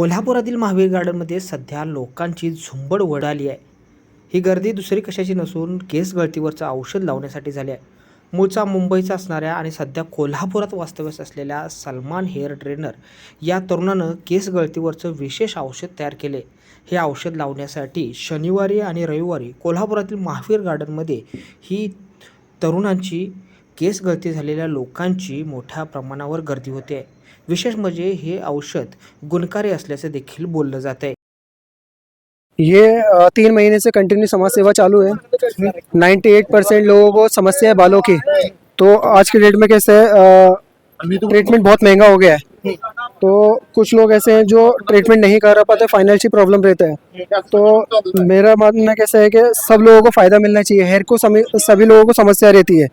कोल्हापुरातील महावीर गार्डनमध्ये सध्या लोकांची झुंबड उडाली आहे. ही गर्दी दुसरी कशाची नसून केस गळतीवरचं औषध लावण्यासाठी झाली आहे. मूळचा मुंबईचा असणाऱ्या आणि सध्या कोल्हापुरात वास्तव्यास असलेल्या सलमान हेअर ट्रेनर या तरुणानं केस गळतीवरचं विशेष औषध तयार केले. हे औषध लावण्यासाठी शनिवारी आणि रविवारी कोल्हापुरातील महावीर गार्डनमध्ये ही तरुणांची केस गळती झालेल्या लोकांची मोठ्या प्रमाणावर गर्दी होते. विशेष म्हणजे हे औषध गुणकारी असल्याचे देखील बोललं जात आहे ये तीन महीने से कंटिन्यू समाज सेवा चालू है 98 परसेंट लोगों को समस्या है बालों की तो आज के डेट में कैसे ट्रीटमेंट बहुत महँगा हो गया है। तो कुछ लोग ऐसे हैं जो ट्रीटमेंट नहीं करा पाते फाइनेंशियल प्रॉब्लम रहता है। तो मेरा मानना कैसा है कि सब लोगों को फ़ायदा मिलना चाहिए। हेयर को समी, सभी लोगों को समस्या रहती है।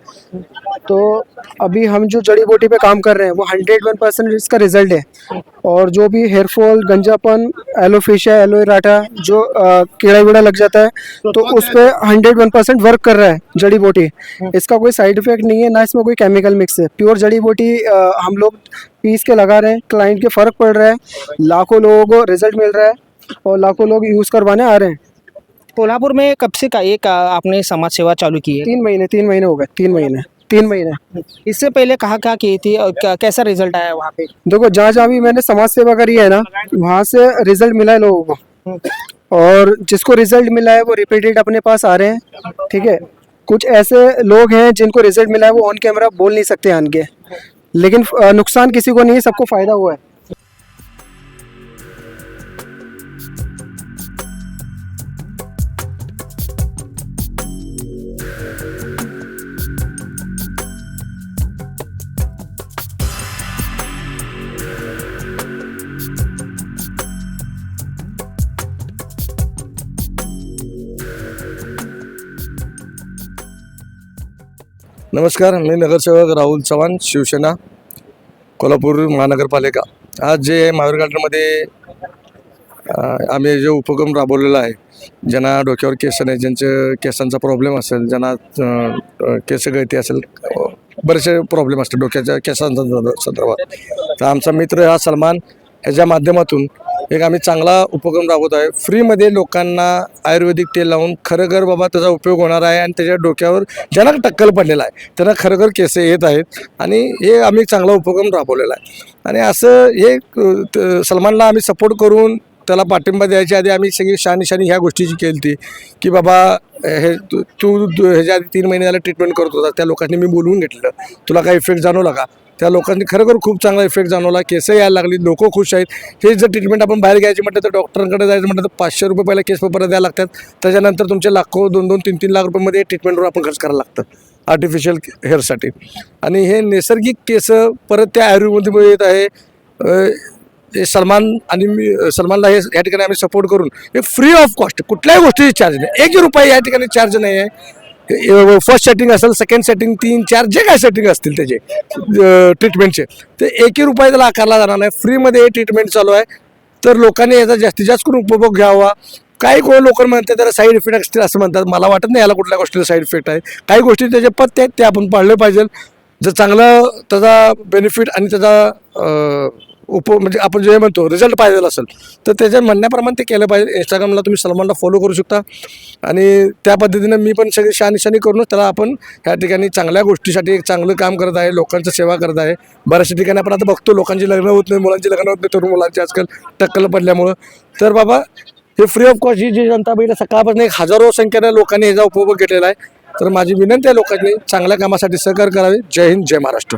तो अभी हम जो जड़ी बूटी पे काम कर रहे हैं, वो हंड्रेड वन परसेंट इसका रिज़ल्ट है। और जो भी हेयर फॉल गंजापन एलोफेशिया एलोराटा जो कीड़ा वीड़ा लग जाता है तो उस पर हंड्रेड वन परसेंट वर्क कर रहा है जड़ी बूटी। इसका कोई साइड इफ़ेक्ट नहीं है, ना इसमें कोई केमिकल मिक्स है। प्योर जड़ी बूटी हम लोग पीस के लगा रहे हैं क्लाइंट के फ़र्क पड़ रहा है, लाखों लोगों को रिज़ल्ट मिल रहा है। और लाखों लोग यूज़ करवाने आ रहे हैं। कोल्हापुर में कब से का एक आपने समाज सेवा चालू की है? तीन महीने तीन महीने हो गए तीन महीने तीन महीने। इससे पहले कहाँ कहाँ की थी और कैसा रिज़ल्ट आया वहाँ पे? देखो जहाँ जहाँ भी मैंने समाज सेवा करी है ना वहाँ से रिज़ल्ट मिला है लोगों को। और जिसको रिज़ल्ट मिला है वो रिपीटेड अपने पास आ रहे हैं ठीक है? कुछ ऐसे लोग हैं जिनको रिज़ल्ट मिला है वो ऑन कैमरा बोल नहीं सकते आन के। लेकिन नुकसान किसी को नहीं है सबको फ़ायदा हुआ है। नमस्कार मी नगरसेवक राहुल चव्हाण शिवसेना कोल्हापूर महानगरपालिका. आज जे महावीर गार्डनमध्ये आम्ही जो उपक्रम राबवलेला आहे ज्यांना डोक्यावर केस नाही ज्यांचं केसांचा प्रॉब्लेम असेल ज्यांना केस गळती असेल बरेचसे प्रॉब्लेम असतात डोक्याच्या केसांचा संदर्भात. तर आमचा मित्र हा सलमान ह्याच्या माध्यमातून एक आम्ही चांगला उपक्रम राबवत आहे. फ्रीमध्ये लोकांना आयुर्वेदिक तेल लावून खरंखर बाबा त्याचा उपयोग होणार आहे आणि त्याच्या डोक्यावर ज्यांना टक्कल पडलेला आहे त्यांना खरोखर केस येत आहेत आणि हे आम्ही चांगला उपक्रम राबवलेला आहे. आणि असं हे त- सलमानला आम्ही सपोर्ट करून त्याला पाठिंबा द्यायच्या आधी आम्ही सगळी शहानिशानी ह्या गोष्टीची केली होती की बाबा हे तू तू ह्याच्या आधी तीन महिने झाले ट्रीटमेंट करत होता त्या लोकांनी मी बोलवून घेतलं तुला काय इफेक्ट जाणवला का? त्या लोकांनी खरोखर खूप चांगला इफेक्ट जाणवला. केसं यायला लागली लोक खुश आहेत. हे जर ट्रीटमेंट आपण बाहेर घ्यायची म्हटलं तर डॉक्टरांकडे जायचं म्हटलं तर पाचशे रुपये पहिला केस पेपर द्यायला लागतात. त्याच्यानंतर तुमचे लाखो दोन दोन तीन तीन लाख रुपयामध्ये ट्रीटमेंटवर आपण खर्च करायला लागतं. आर्टिफिशियल हेअरसाठी आणि हे नैसर्गिक केसं परत त्या आयुर्वेदमध्ये येत आहे. हे सलमान आणि मी सलमानला हे या ठिकाणी आम्ही सपोर्ट करून हे फ्री ऑफ कॉस्ट कुठल्याही गोष्टीची चार्ज नाही. एकही रुपये या ठिकाणी चार्ज नाही आहे. फर्स्ट सेटिंग असेल सेकंड सेटिंग तीन चार जे काय सेटिंग असतील त्याचे ट्रीटमेंटचे ते एकही रुपये त्याला आकारला जाणार नाही. फ्रीमध्ये हे ट्रीटमेंट चालू आहे. तर लोकांनी याचा जास्तीत जास्त करून उपभोग घ्यावा. काही कोण लोक म्हणतात त्याला साईड इफेक्ट असतील असं म्हणतात. मला वाटत नाही याला कुठल्या गोष्टीला साईड इफेक्ट आहे. काही गोष्टी त्याचे पथ्य आहेत ते आपण पाळले पाहिजे जर चांगलं त्याचा बेनिफिट आणि त्याचा उप म्हणजे आपण जे म्हणतो रिझल्ट पाहिजे असेल तर त्याच्या म्हणण्याप्रमाणे ते केलं पाहिजे. इंस्टाग्रामला तुम्ही सलमानला फॉलो करू शकता. आणि त्या पद्धतीनं मी पण सगळी शहानिशानी करूनच त्याला आपण ह्या ठिकाणी चांगल्या गोष्टीसाठी एक चांगलं काम करत आहे लोकांचं सेवा करत आहे. बऱ्याचशा ठिकाणी आपण आता बघतो लोकांची लग्न होत नाही मुलांची लग्न होत नाही तरुण मुलांची आजकाल टक्कल पडल्यामुळं. तर बाबा हे फ्री ऑफ कॉस्ट ही जी जनता बघितलं सकाळपासून एक हजारो संख्येनं लोकांनी याचा उपभोग घेतलेला आहे. तर माझी विनंती आहे लोकांनी चांगल्या कामासाठी सहकार्य करावे. जय हिंद जय महाराष्ट्र.